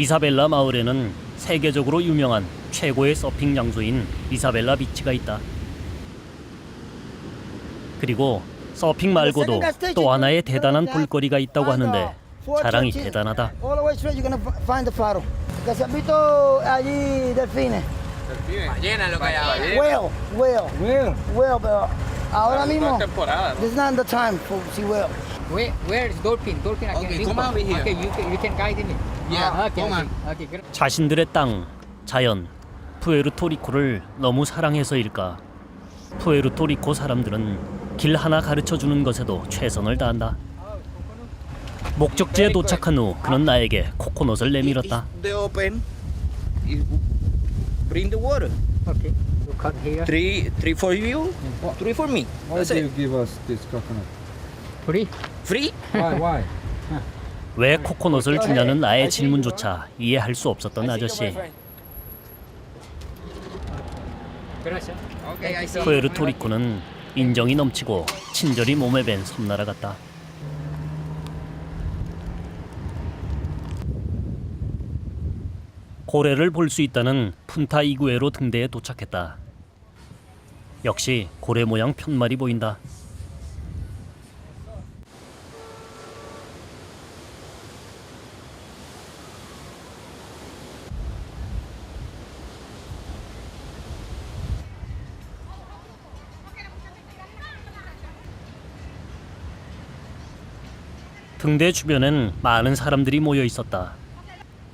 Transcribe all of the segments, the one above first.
이사벨라 마을에는 세계적으로 유명한 최고의 서핑 장소인 이사벨라 비치가 있다. 그리고 서핑 말고도 또 하나의 대단한 볼거리가 있다고 하는데 자랑이 대단하다. Where? Where, is dolphin? Dolphin I can Okay, come on. over here. Okay, you can, you can guide me. Yeah, Ah, okay, come okay, on. okay, great. 자신들의 땅, 자연, 푸에르토리코를 너무 사랑해서일까? 푸에르토리코 사람들은 길 하나 가르쳐 주는 것에도 최선을 다한다. 목적지에 도착한 후 그는 나에게 코코넛을 내밀었다. It's the open. Bring the water. Okay, you cut here. Three, three for you, three for me. Why That's do you it. give us this coconut? Why? Why? 왜 코코넛을 주냐는 나의 질문조차 이해할 수 없었던 아저씨. 푸에르토리코는 인정이 넘치고 친절이 몸에 밴 섬나라 같다. 고래를 볼 수 있다는 푼타 이구에로 등대에 도착했다. 역시 고래 모양 편말이 보인다. 등대 주변엔 많은 사람들이 모여 있었다.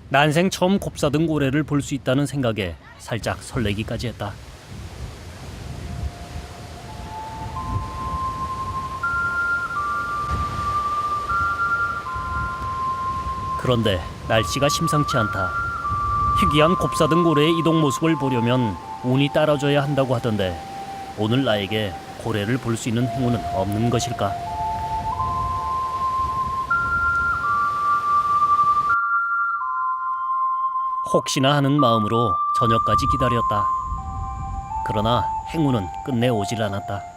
난생 처음 곱사등 고래를 볼 수 있다는 생각에 살짝 설레기까지 했다. 그런데 날씨가 심상치 않다. 희귀한 곱사등 고래의 이동 모습을 보려면 운이 따라줘야 한다고 하던데 오늘 나에게 고래를 볼 수 있는 행운은 없는 것일까? 혹시나 하는 마음으로 저녁까지 기다렸다. 그러나 행운은 끝내 오질 않았다.